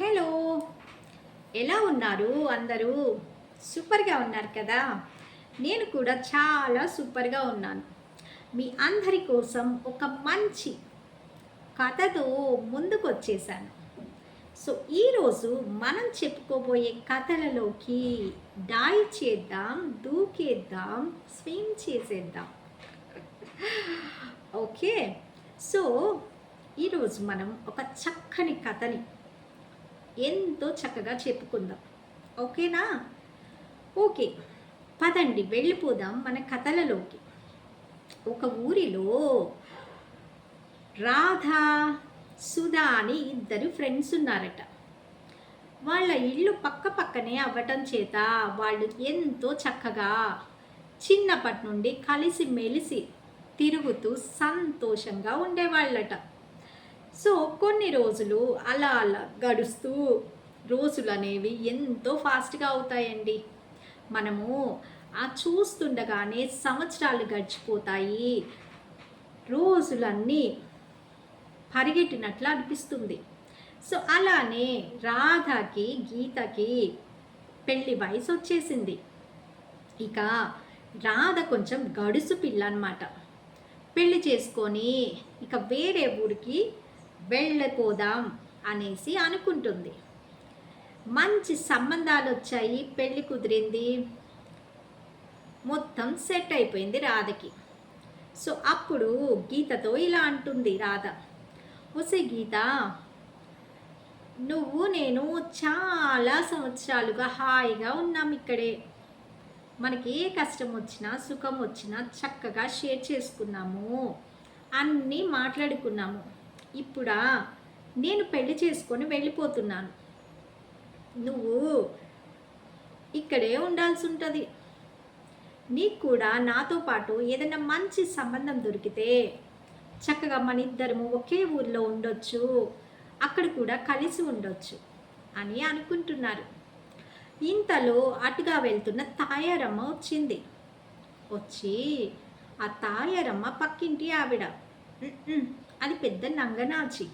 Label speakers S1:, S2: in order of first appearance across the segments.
S1: Hello. ఎలా ఉన్నారు అందరూ? సూపర్గా ఉన్నారు కదా? నేను కూడా చాలా సూపర్గా ఉన్నాను. మీ అందరి కోసం ఒక మంచి కథతో ముందుకు వచ్చేసాను సో ఈరోజు మనం చెప్పుకోబోయే కథలలోకి డాయ్ చేద్దాం దూకేద్దాం స్విమ్ చేసేద్దాం. ఓకే. సో ఈరోజు మనం ఒక చక్కని కథని ఎంతో చక్కగా చెప్పుకుందాం. ఓకేనా? ఓకే. పదండి వెళ్ళిపోదాం మన కథలలోకి. ఒక ఊరిలో రాధా సుధా అని ఇద్దరు ఫ్రెండ్స్ ఉన్నారట. వాళ్ళ ఇల్లు పక్క పక్కనే అవ్వటం చేత వాళ్ళు ఎంతో చక్కగా చిన్నప్పటి నుండి కలిసి మెలిసి తిరుగుతూ సంతోషంగా ఉండేవాళ్ళట. సో కొన్ని రోజులు అలా అలా గడుస్తూ రోజులు అనేవి ఎంతో ఫాస్ట్గా అవుతాయండి. మనము ఆ చూస్తుండగానే సంవత్సరాలు గడిచిపోతాయి. రోజులన్నీ పరిగెట్టినట్లు అనిపిస్తుంది. సో అలానే రాధకి గీతకి పెళ్ళి వయసు వచ్చేసింది. ఇక రాధ కొంచెం గడుసు పిల్ల అనమాట పెళ్ళి చేసుకొని ఇక వేరే ఊరికి వెళ్ళిపోదాం అనేసి అనుకుంటుంది. మంచి సంబంధాలు వచ్చాయి పెళ్ళి కుదిరింది. మొత్తం సెట్ అయిపోయింది రాధకి. సో అప్పుడు గీతతో ఇలా అంటుంది రాధ. ఒసే గీత నువ్వు నేను చాలా సంవత్సరాలుగా హాయిగా ఉన్నాం ఇక్కడే. మనకి ఏ కష్టం వచ్చినా సుఖం వచ్చినా చక్కగా షేర్ చేసుకున్నాము. అన్నీ మాట్లాడుకున్నాము. ఇప్పుడా? నేను పెళ్ళి చేసుకొని వెళ్ళిపోతున్నాను. నువ్వు ఇక్కడే ఉండాల్సి ఉంటుంది నీకు కూడా నాతో పాటు ఏదైనా మంచి సంబంధం దొరికితే చక్కగా మన ఇద్దరము ఒకే ఊర్లో ఉండొచ్చు. అక్కడ కూడా కలిసి ఉండొచ్చు అని అనుకుంటున్నారు. ఇంతలో అటుగా వెళ్తున్న తాయారమ్మ వచ్చింది. వచ్చి ఆ తాయారమ్మ పక్కింటి ఆవిడ. అది పెద్ద నంగనాచి.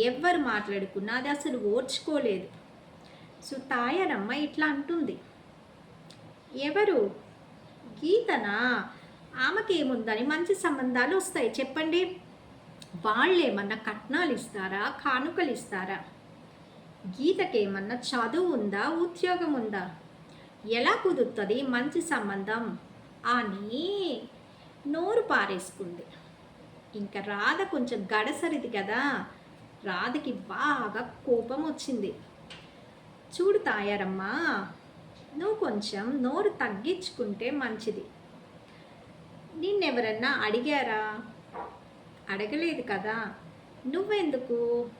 S1: ఎవరు మాట్లాడుకున్నా అది అసలు ఓర్చుకోలేదు. సో తాయారమ్మ ఇట్లా అంటుంది. ఎవరు? గీతనా? ఆమెకేముందని మంచి సంబంధాలు వస్తాయి చెప్పండి. వాళ్ళేమన్నా కట్నాలు ఇస్తారా కానుకలు ఇస్తారా గీతకేమన్నా చదువు ఉందా ఉద్యోగం ఉందా ఎలా కుదురుతుంది మంచి సంబంధం? అని నోరు పారేసుకుంది. ఇంకా రాధ కొంచెం గడసరిది కదా. రాధకి బాగా కోపం వచ్చింది. చూడు తాయారమ్మా నువ్వు కొంచెం నోరు తగ్గించుకుంటే మంచిది. నిన్నెవరన్నా అడిగారా? అడగలేదు కదా. నువ్వెందుకు?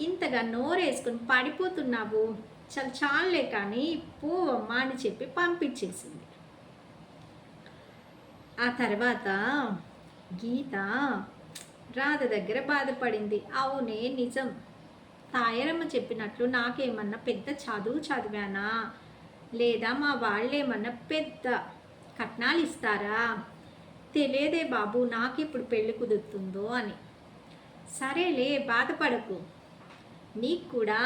S1: ఇంతగా నోరేసుకుని పడిపోతున్నావు. చాలా చాలే కానీ పోవమ్మా అని చెప్పి పంపించేసింది. ఆ తర్వాత గీత రాధ దగ్గర బాధపడింది. అవునే నిజం. తాయరమ్మ చెప్పినట్లు నాకేమన్నా పెద్ద చదువు చదివానా? లేదా మా వాళ్ళేమన్నా పెద్ద కట్నాలు ఇస్తారా? తెలియదే బాబు నాకు ఇప్పుడు కుదురుతుందో అని. సరేలే బాధపడకు. నీకు కూడా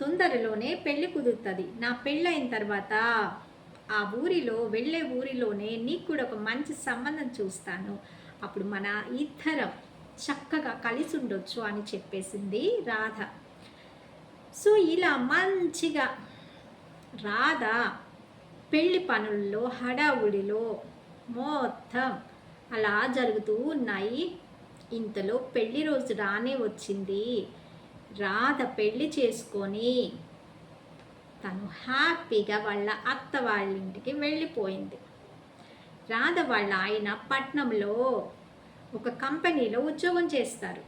S1: తొందరలోనే పెళ్ళి కుదురుతుంది. నా పెళ్ళైన తర్వాత ఆ ఊరిలో వెళ్ళే ఊరిలోనే నీకు కూడా ఒక మంచి సంబంధం చూస్తాను. అప్పుడు మన ఇద్దరం చక్కగా కలిసి ఉండొచ్చు అని చెప్పేసింది రాధ. సో ఇలా మంచిగా రాధ పెళ్ళి పనుల్లో హడావుడిలో మొత్తం అలా జరుగుతూ ఉన్నాయి. ఇంతలో పెళ్ళి రోజు రానే వచ్చింది. రాధ పెళ్ళి చేసుకొని తను హ్యాపీగా వాళ్ళ అత్త వాళ్ళ ఇంటికి వెళ్ళిపోయింది. రాధ వాళ్ళ ఆయన పట్నంలో ఒక కంపెనీలో ఉద్యోగం చేస్తారు.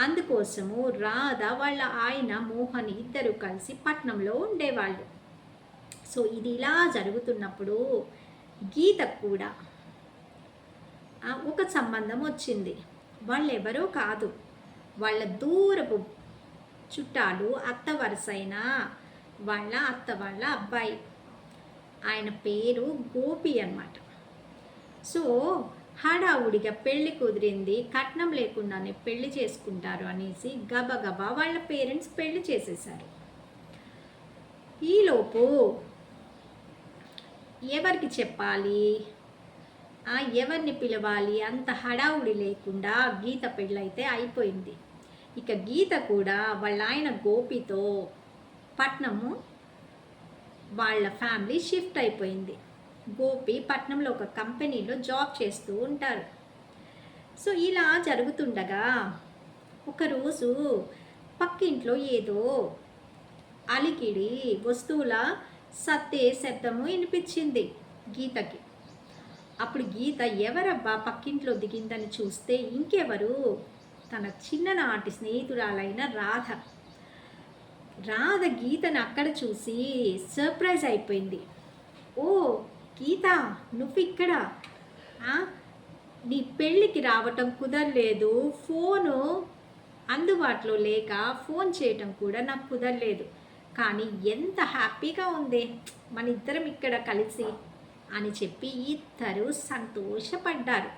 S1: అందుకోసము రాధ వాళ్ళ ఆయన మోహన్ ఇద్దరు కలిసి పట్నంలో ఉండేవాళ్ళు. సో ఇది ఇలా జరుగుతున్నప్పుడు గీత కూడా ఒక సంబంధం వచ్చింది. వాళ్ళు కాదు. వాళ్ళ దూరపు చుట్టాలు అత్త వరుసైన వాళ్ళ అత్త వాళ్ళ అబ్బాయి. ఆయన పేరు గోపి అన్నమాట. సో హడావుడిగా పెళ్ళి కుదిరింది కట్నం లేకుండానే పెళ్ళి చేసుకుంటారు అనేసి గబగబా వాళ్ళ పేరెంట్స్ పెళ్ళి చేసేసారు ఈలోపు ఎవరికి చెప్పాలి? ఆ, ఎవరిని పిలవాలి? అంత హడావుడి లేకుండా గీత పెళ్ళైతే అయిపోయింది. ఇక గీత కూడా వాళ్ళ ఆయన గోపితో పట్నము వాళ్ళ ఫ్యామిలీ షిఫ్ట్ అయిపోయింది. గోపి పట్నంలో ఒక కంపెనీలో జాబ్ చేస్తూ ఉంటారు. సో ఇలా జరుగుతుండగా ఒకరోజు పక్కింట్లో ఏదో అలికిడి వస్తువుల సత్తే శబ్దము వినిపించింది గీతకి. అప్పుడు గీత ఎవరబ్బా పక్కింట్లో దిగిందని చూస్తే ఇంకెవరు? తన చిన్ననాటి స్నేహితురాలైన రాధ. రాధ గీతను అక్కడ చూసి సర్ప్రైజ్ అయిపోయింది. ఓ గీత నువ్వు ఇక్కడ నీ పెళ్ళికి రావటం కుదరలేదు. ఫోను అందుబాటులో లేక ఫోన్ చేయటం కూడా నాకు కుదరలేదు. కానీ ఎంత హ్యాపీగా ఉంది. మన ఇద్దరం ఇక్కడ కలిసి అని చెప్పి ఇద్దరు సంతోషపడ్డారు.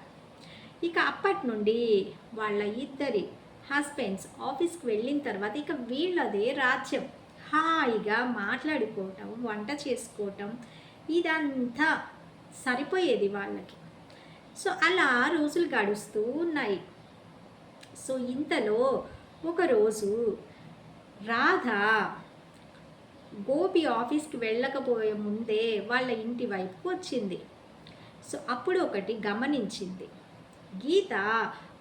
S1: ఇక అప్పటి నుండి వాళ్ళ ఇద్దరి హస్బెండ్స్ ఆఫీస్కి వెళ్ళిన తర్వాత ఇక వీళ్ళదే రాజ్యం. హాయిగా మాట్లాడుకోవటం వంట చేసుకోవటం ఇదంతా సరిపోయేది వాళ్ళకి. సో అలా రోజులు గడుస్తూ ఉన్నాయి. సో ఇంతలో ఒకరోజు రాధ గోపి ఆఫీస్కి వెళ్ళకపోయే ముందే వాళ్ళ ఇంటి వైపుకు వచ్చింది. సో అప్పుడు ఒకటి గమనించింది. గీత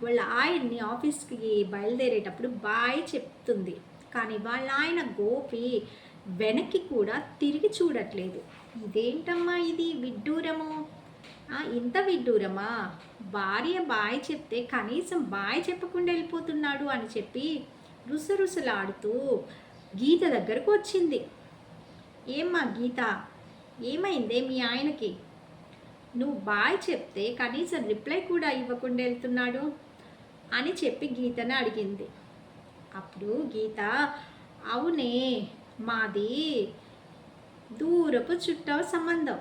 S1: వాళ్ళ ఆయన్ని ఆఫీస్కి బయలుదేరేటప్పుడు బాయ్ చెప్తుంది. కానీ వాళ్ళ ఆయన గోపి వెనక్కి కూడా తిరిగి చూడట్లేదు. ఇదేంటమ్మా ఇది? విడ్డూరము? ఇంత విడ్డూరమా? భార్య బాయ్ చెప్తే కనీసం బాయ్ చెప్పకుండా వెళ్ళిపోతున్నాడు అని చెప్పి రుసరుసలాడుతూ గీత దగ్గరకు వచ్చింది. ఏమ్మా గీత? ఏమైందే మీ ఆయనకి? నువ్వు బాయ్ చెప్తే కనీసం రిప్లై కూడా ఇవ్వకుండా వెళ్తున్నాడు. అని చెప్పి గీతను అడిగింది. అప్పుడు గీత అవునే మాది దూరపు చుట్టాల సంబంధం.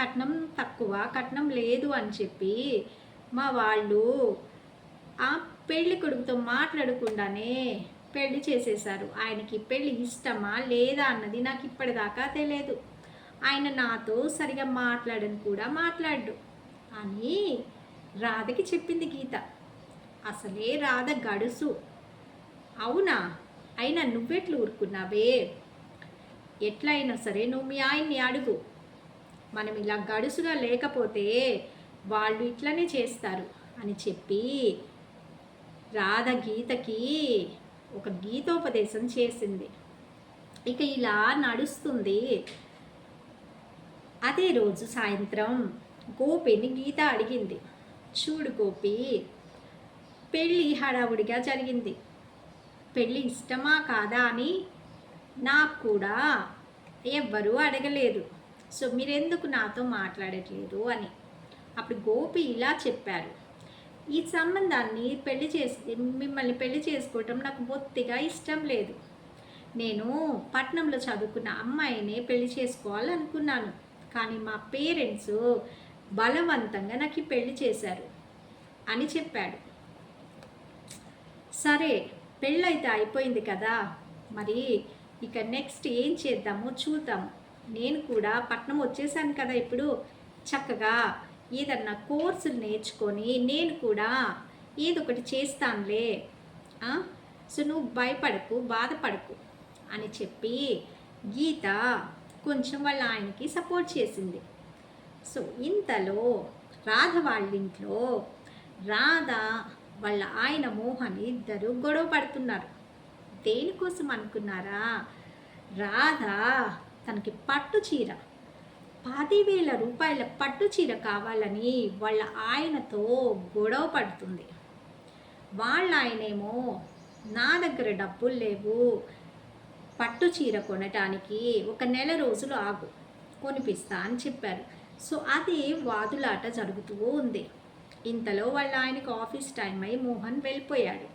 S1: కట్నం తక్కువ కట్నం లేదు అని చెప్పి మా వాళ్ళు ఆ పెళ్ళి కొడుకుతో మాట్లాడకుండానే పెళ్ళి చేసేశారు. ఆయనకి పెళ్ళి ఇష్టమా లేదా అన్నది నాకు ఇప్పటిదాకా తెలియదు ఆయన నాతో సరిగా మాట్లాడని కూడా మాట్లాడు అని రాధకి చెప్పింది గీత. అసలే రాధ గడుసు. అవునా? అయినా నువ్వెట్లు ఊరుకున్నావే? ఎట్లయినా సరే నువ్వు మీ ఆయన్ని అడుగు. మనం ఇలా గడుసుగా లేకపోతే వాళ్ళు ఇట్లనే చేస్తారు అని చెప్పి రాధ గీతకి ఒక గీతోపదేశం చేసింది. ఇక ఇలా నడుస్తుంది. అదే రోజు సాయంత్రం గోపిని గీత అడిగింది. చూడు గోపి పెళ్ళి హడావుడిగా జరిగింది. పెళ్ళి ఇష్టమా కాదా అని నాకు కూడా ఎవ్వరూ అడగలేదు. సో మీరెందుకు నాతో మాట్లాడట్లేదు అని. అప్పుడు గోపి ఇలా చెప్పారు. ఈ సంబంధాన్ని పెళ్ళి చేసి మిమ్మల్ని పెళ్ళి చేసుకోవటం నాకు బొత్తిగా ఇష్టం లేదు. నేను పట్నంలో చదువుకున్న అమ్మాయినే పెళ్ళి చేసుకోవాలనుకున్నాను. కానీ మా పేరెంట్స్ బలవంతంగా నాకు పెళ్ళి చేశారు అని చెప్పాడు. సరే పెళ్ళైతే అయిపోయింది కదా. మరి ఇక నెక్స్ట్ ఏం చేద్దామో చూద్దాం. నేను కూడా పట్నం వచ్చేసాను కదా ఇప్పుడు. చక్కగా ఏదన్నా కోర్సులు నేర్చుకొని నేను కూడా ఏదో ఒకటి చేస్తానులే. ఆ? సో నువ్వు భయపడకు బాధపడకు అని చెప్పి గీత కొంచెం వాళ్ళ ఆయనకి సపోర్ట్ చేసింది. సో ఇంతలో రాధ వాళ్ళ ఇంట్లో రాధ వాళ్ళ ఆయన మోహన్ ఇద్దరు గొడవ పడుతున్నారు. దేనికోసం అనుకున్నారా? రాధ తనకి పట్టు చీర. పదివేల రూపాయల పట్టు చీర కావాలని వాళ్ళ ఆయనతో గొడవ పడుతుంది. వాళ్ళ ఆయనేమో నా దగ్గర డబ్బులు లేవు. పట్టు చీర కొనటానికి ఒక నెల రోజులు ఆగు. కొనిపిస్తా అని చెప్పారు. సో అది వాదులాట జరుగుతూ ఉంది. ఇంతలో వాళ్ళ ఆయనకు ఆఫీస్ టైం అయి మోహన్ వెళ్ళిపోయాడు.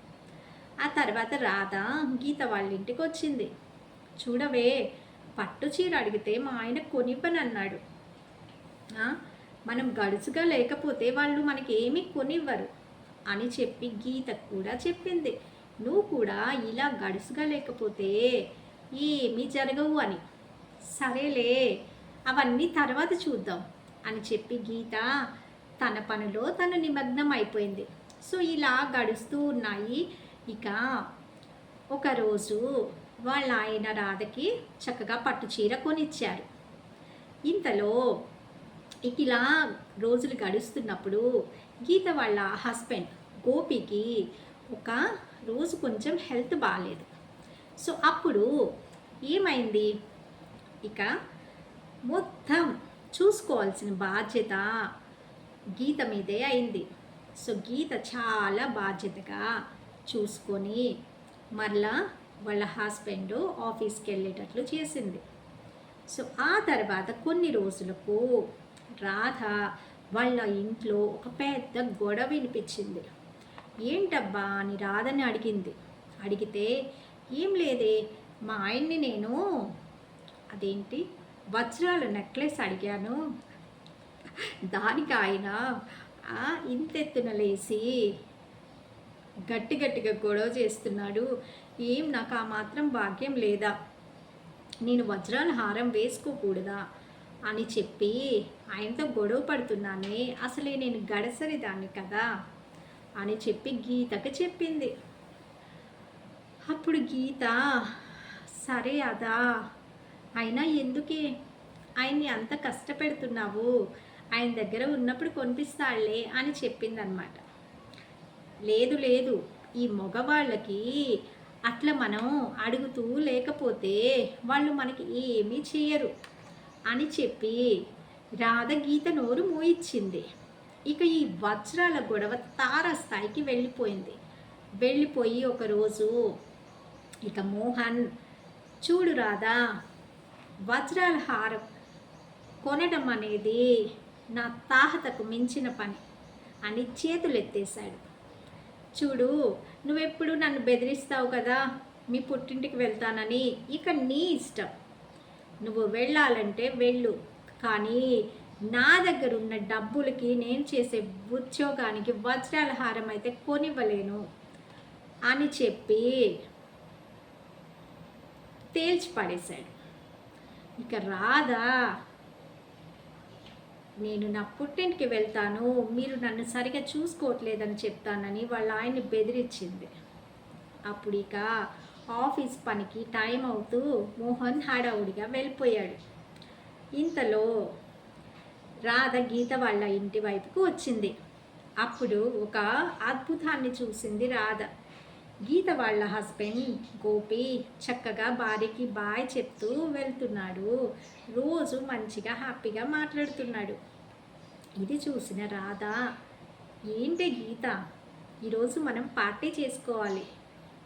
S1: ఆ తర్వాత రాధ గీత వాళ్ళ ఇంటికి వచ్చింది. చూడవే పట్టు చీర అడిగితే మా ఆయన కొనివ్వని అన్నాడు మనం గడుసుగా లేకపోతే వాళ్ళు మనకి ఏమీ కొనివ్వరు అని చెప్పి గీత కూడా చెప్పింది. నువ్వు కూడా ఇలా గడుసుగా లేకపోతే ఏమీ జరగవు అని. సరేలే అవన్నీ తర్వాత చూద్దాం అని చెప్పి గీత తన పనిలో తను నిమగ్నం అయిపోయింది. సో ఇలా గడుస్తూ ఉన్నాయి. ఇక ఒకరోజు వాళ్ళ ఆయన రాధకి చక్కగా పట్టు చీర కొనిచ్చారు. ఇంతలో ఇక ఇలా రోజులు గడుస్తున్నప్పుడు గీత వాళ్ళ హస్బెండ్ గోపికి ఒక రోజు కొంచెం హెల్త్ బాగాలేదు సో అప్పుడు ఏమైంది? ఇక మొత్తం చూసుకోవాల్సిన బాధ్యత గీత మీదే అయింది. సో గీత చాలా బాధ్యతగా చూసుకొని మరలా వాళ్ళ హస్బెండ్ ఆఫీస్కి వెళ్ళేటట్లు చేసింది. సో ఆ తర్వాత కొన్ని రోజులకు రాధ వాళ్ళ ఇంట్లో ఒక పెద్ద గొడవ వినిపించింది. ఏంటబ్బా? అని రాధని అడిగింది. అడిగితే ఏం లేదే మా ఆయన్ని నేను అదేంటి వజ్రాల నెక్లెస్ అడిగాను. దానికి ఆయన ఆ, ఇంతెత్తున లేసి గట్టి గట్టిగా గొడవ చేస్తున్నాడు. ఏం నాకు ఆ మాత్రం భాగ్యం లేదా? నేను వజ్రాల హారం వేసుకోకూడదా? అని చెప్పి ఆయనతో గొడవ పడుతున్నానే అసలే నేను గడసరి దాన్ని కదా? అని చెప్పి గీతకు చెప్పింది. అప్పుడు గీత సరే అదా అయినా ఎందుకే? ఆయన్ని అంత కష్టపెడుతున్నావు. ఆయన దగ్గర ఉన్నప్పుడు కొనిపిస్తాడులే అని చెప్పిందనమాట. లేదు లేదు ఈ మగవాళ్ళకి అట్లా మనం అడుగుతూ లేకపోతే వాళ్ళు మనకి ఏమీ చేయరు అని చెప్పి రాధ గీత నోరు మూయిచ్చింది. ఇక ఈ వజ్రాల గొడవ తారస్థాయికి వెళ్ళిపోయింది. వెళ్ళిపోయి ఒకరోజు ఇక మోహన్ చూడు రాధా వజ్రాల హారం కొనడం అనేది నా తాహతకు మించిన పని అని చేతులు ఎత్తేశాడు చూడు నువ్వెప్పుడు నన్ను బెదిరిస్తావు కదా? మీ పుట్టింటికి వెళ్తానని ఇక నీ ఇష్టం. నువ్వు వెళ్ళాలంటే వెళ్ళు. కానీ నా దగ్గర ఉన్న డబ్బులకి నేను చేసే ఉద్యోగానికి వజ్రాల హారం అయితే కొనివ్వలేను అని చెప్పి తేల్చి పడేశాడు ఇక రాదా నేను నా పుట్టింటికి వెళ్తాను మీరు నన్ను సరిగా చూసుకోవట్లేదని చెప్తానని వాళ్ళ ఆయన్ని బెదిరించింది. అప్పుడు ఇక ఆఫీస్ పనికి టైం అవుతూ మోహన్ హడావుడిగా వెళ్ళిపోయాడు. ఇంతలో రాధ గీత వాళ్ళ ఇంటి వైపుకు వచ్చింది. అప్పుడు ఒక అద్భుతాన్ని చూసింది రాధ. గీత వాళ్ళ హస్బెండ్ గోపి చక్కగా భార్యకి బాయ్ చెప్తూ వెళ్తున్నాడు. రోజు మంచిగా హ్యాపీగా మాట్లాడుతున్నాడు. ఇది చూసిన రాధ ఏంటి గీత? ఈరోజు మనం పార్టీ చేసుకోవాలి.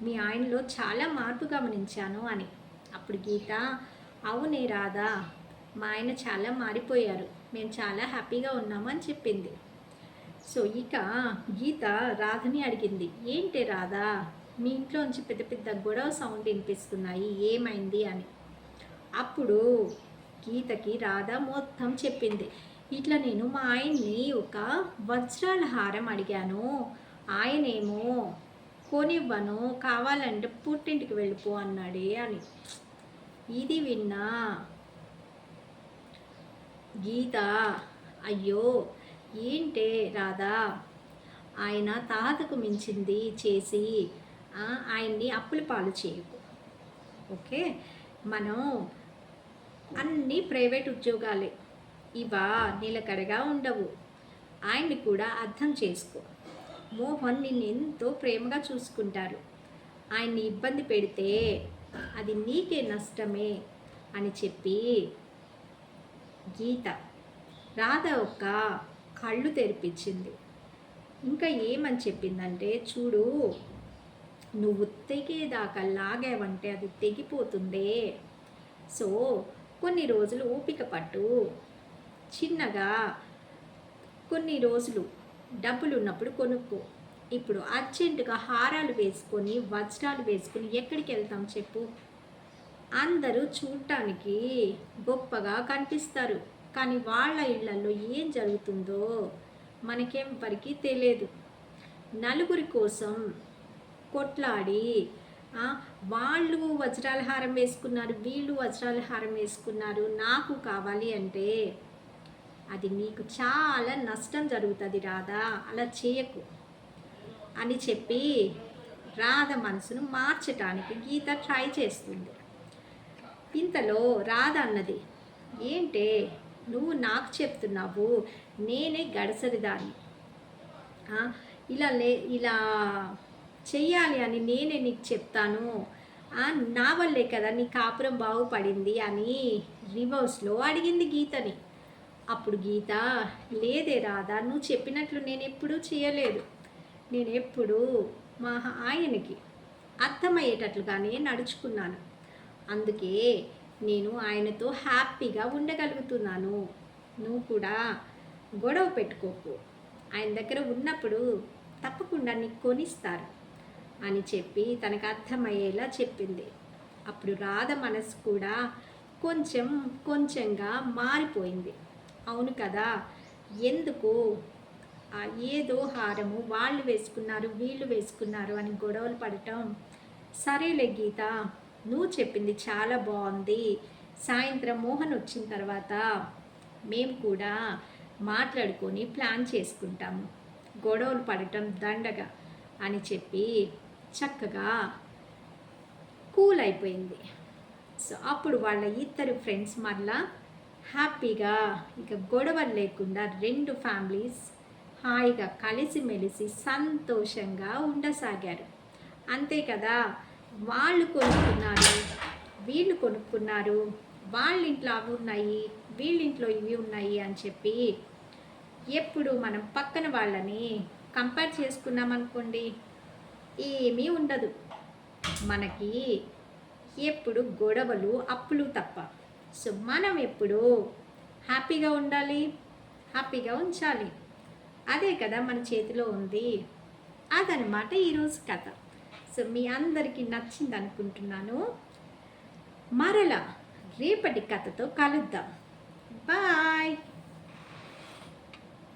S1: మీ ఆయనలో చాలా మార్పు గమనించాను అని. అప్పుడు గీత అవునే రాధా మా ఆయన చాలా మారిపోయారు. మేము చాలా హ్యాపీగా ఉన్నాము అని చెప్పింది. సో ఇక గీత రాధని అడిగింది ఏంటి రాధా? మీ ఇంట్లోంచి పెద్ద పెద్ద గొడవ సౌండ్ వినిపిస్తున్నాయి ఏమైంది అని. అప్పుడు గీతకి రాధ మొత్తం చెప్పింది. ఇట్లా నేను మా ఆయన్ని ఒక వజ్రాల హారం అడిగాను. ఆయనేమో కొనివ్వను కావాలంటే పుట్టింటికి వెళ్ళిపో అన్నాడే అని. ఇది విన్నా గీత అయ్యో ఏంటే రాధా? ఆయన తాతకు మించింది చేసి ఆయన్ని అప్పుల పాలు చేయకు. ఓకే? మనం అన్నీ ప్రైవేట్ ఉద్యోగాలే. ఇవా నిలకడగా ఉండవు. ఆయన్ని కూడా అర్థం చేసుకో. మోహన్ నిన్ను ఎంతో ప్రేమగా చూసుకుంటారు. ఆయన్ని ఇబ్బంది పెడితే అది నీకే నష్టమే అని చెప్పి గీత రాధ ఒక్క కళ్ళు తెరిపించింది. ఇంకా ఏమని చెప్పిందంటే చూడు నువ్వు తెగేదాకా లాగావంటే అది తెగిపోతుందే. సో కొన్ని రోజులు ఓపిక పట్టు. చిన్నగా కొన్ని రోజులు డబ్బులు ఉన్నప్పుడు కొనుక్కో. ఇప్పుడు అర్జెంటుగా హారాలు వేసుకొని వజ్రాలు వేసుకొని ఎక్కడికి వెళ్తాం చెప్పు? అందరూ చూడటానికి గొప్పగా కనిపిస్తారు. కానీ వాళ్ళ ఇళ్ళలో ఏం జరుగుతుందో మనకేం వరకు తెలియదు. నలుగురి కోసం కొట్లాడి వాళ్ళు వజ్రాల హారం వేసుకున్నారు వీళ్ళు వజ్రాల హారం వేసుకున్నారు నాకు కావాలి అంటే అది నీకు చాలా నష్టం జరుగుతుంది రాధా అలా చేయకు. అని చెప్పి రాధ మనసును మార్చటానికి గీత ట్రై చేస్తుంది. ఇంతలో రాధ అన్నది ఏంటే నువ్వు నాకు చెప్తున్నావు నేనే గడసరిదాన్ని ఇలా లే ఇలా చెయ్యాలి అని నేనే నీకు చెప్తాను. నా వల్లే కదా నీ కాపురం బాగుపడింది అని రివర్స్లో అడిగింది గీతని. అప్పుడు గీత లేదే రాధా నువ్వు చెప్పినట్లు నేను ఎప్పుడూ చేయలేదు నేను ఎప్పుడూ మా ఆయనకి అర్థమయ్యేటట్లుగానే నడుచుకున్నాను. అందుకే నేను ఆయనతో హ్యాపీగా ఉండగలుగుతున్నాను. నువ్వు కూడా గొడవ పెట్టుకోకు. ఆయన దగ్గర ఉన్నప్పుడు తప్పకుండా నీకు కొనిస్తారు. అని చెప్పి తనకు అర్థమయ్యేలా చెప్పింది. అప్పుడు రాధ మనసు కూడా కొంచెం కొంచెంగా మారిపోయింది. అవును కదా ఎందుకు? ఆ ఏదో హారము వాళ్ళు వేసుకున్నారు వీళ్ళు వేసుకున్నారు అని గొడవలు పడటం. సరేలే గీత నువ్వు చెప్పింది చాలా బాగుంది. సాయంత్రం మోహన్ వచ్చిన తర్వాత మేము కూడా మాట్లాడుకొని ప్లాన్ చేసుకుంటాము. గొడవలు పడటం దండగా అని చెప్పి చక్కగా కూల్ అయిపోయింది సో అప్పుడు వాళ్ళ ఇద్దరు ఫ్రెండ్స్ మళ్ళా హ్యాపీగా ఇక గొడవలు లేకుండా రెండు ఫ్యామిలీస్ హాయిగా కలిసిమెలిసి సంతోషంగా ఉండసాగారు. అంతే కదా వాళ్ళు కొనుక్కున్నారు వీళ్ళు కొనుక్కున్నారు వాళ్ళ ఇంట్లో అవి ఉన్నాయి వీళ్ళింట్లో ఇవి ఉన్నాయి అని చెప్పి ఎప్పుడు మనం పక్కన వాళ్ళని కంపేర్ చేసుకున్నాం అనుకోండి ఏమీ ఉండదు. మనకి ఎప్పుడు గొడవలు అప్పులు తప్ప. సో మనం ఎప్పుడు హ్యాపీగా ఉండాలి హ్యాపీగా ఉంచాలి. అదే కదా మన చేతిలో ఉంది అదనమాట ఈరోజు కథ. సో మీ అందరికీ నచ్చింది అనుకుంటున్నాను మరలా రేపటి కథతో కలుద్దాం. బాయ్!